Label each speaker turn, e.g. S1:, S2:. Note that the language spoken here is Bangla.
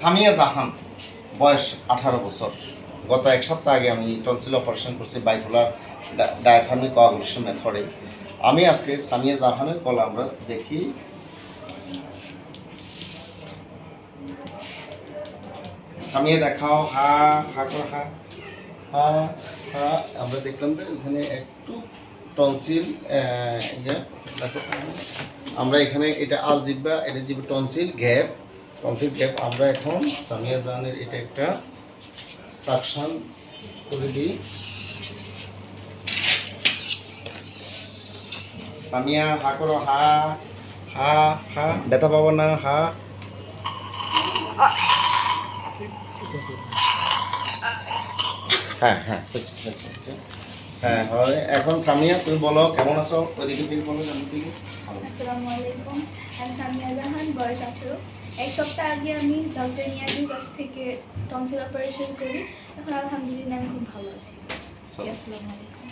S1: সামিয়া জাহান, বয়স আঠারো বছর। গত এক সপ্তাহ আগে আমি টনসিল অপারেশন করছি বাইপোলার ডায়াথার্মিক কোয়াগুলেশন মেথডে। আমি আজকে সামিয়া জাহানের কল আমরা দেখি। সামিয়া, দেখাও। হা হা করো হা হা হা। আমরা দেখলাম যে এখানে একটু টনসিল আমরা এখানে এটা আলজিব্বা এটা জিব্বা টনসিল গ্যাপ। টনসিল গ্যাপ আমরা এখন সামিয়া জাহানের এটা একটা সাকশন করে দিই। সামিয়া, হা করো, হা হা হা, ব্যথা পাবো না, হা। হ্যাঁ হ্যাঁ। হ্যাঁ এখন সামিয়া, তুমি বলো, কেমন আছো? ওইদিকে ফিল বলো জানো
S2: আমি বয়স আঠেরো। এক সপ্তাহ আগে আমি ডক্টর নিয়াজির কাছ থেকে টনসিল অপারেশন করি। এখন আলহামদুলিল্লাহ আমি খুব ভালো আছি। আসসালামু আলাইকুম।